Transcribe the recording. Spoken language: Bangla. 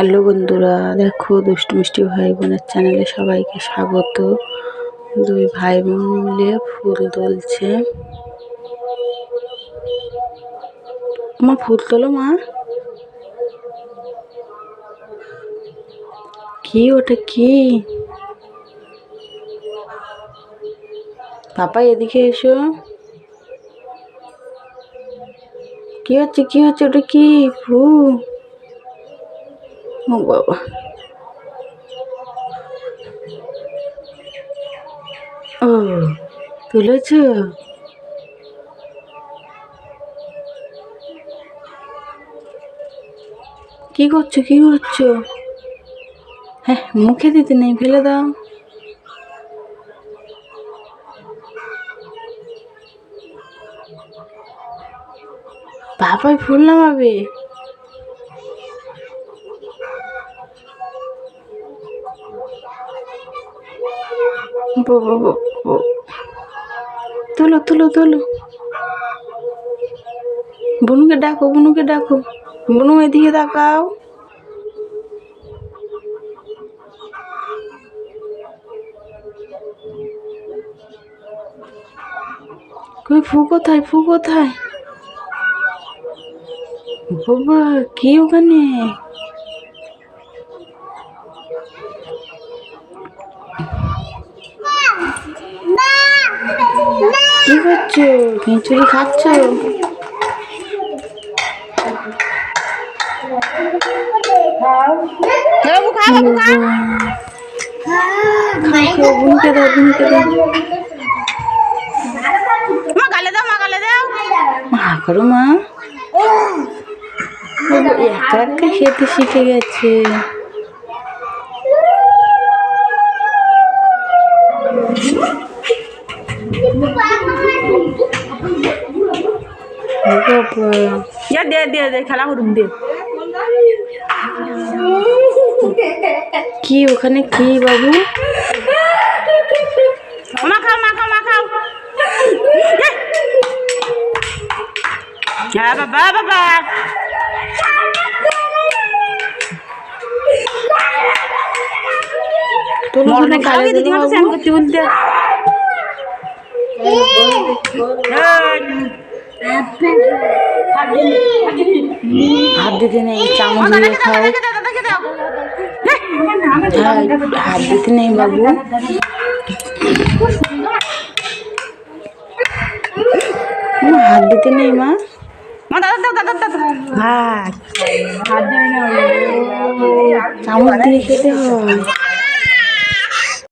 হ্যালো বন্ধুরা, দেখো দুষ্টু মিষ্টি ভাই বোনের চ্যানেলে সবাইকে স্বাগত। দুই ভাই বোন মিলে ফুল তুলছে। মা, ফুল তোলো মা। কি ওটা কি? পাপা, এদিকে এসো। কি হচ্ছে কি হচ্ছে, ওটা কি? ফুল। ও বাবা ও তুলেছ কি করছ কি করছ? হ্যাঁ মুখে দিতে নেই, ফেলে দাও। বাবাই ফুল নামাবে। তোলো তোলো তোলো। বনুকে ডাকো বনুকে ডাকো। বনু, এদিকে তাকাও। কই, ফু কোথায় ফু কোথায়? বাবা, কি ওখানে? কি করছ খিচুড়ি খাচ্ছ? মা গালে দাও মা দাও। মা করো মা। বাবা, একা একা খেতে শিখে গেছে। ইয়া দে দে দে খেলা করুক দে। কি ওখানে কি বাবু? মা খাও মা খাও মা খাও হ্যাঁ বাবা বাবা মরনে খাওয়া দিদি দিলো করতে বলতে। হাত দিতে নেই, চামচ দিয়ে খাও। হাত দিতে নেই বাবু। হাত দিতে নেই মা। না চামচ দিয়ে খেতে হয়।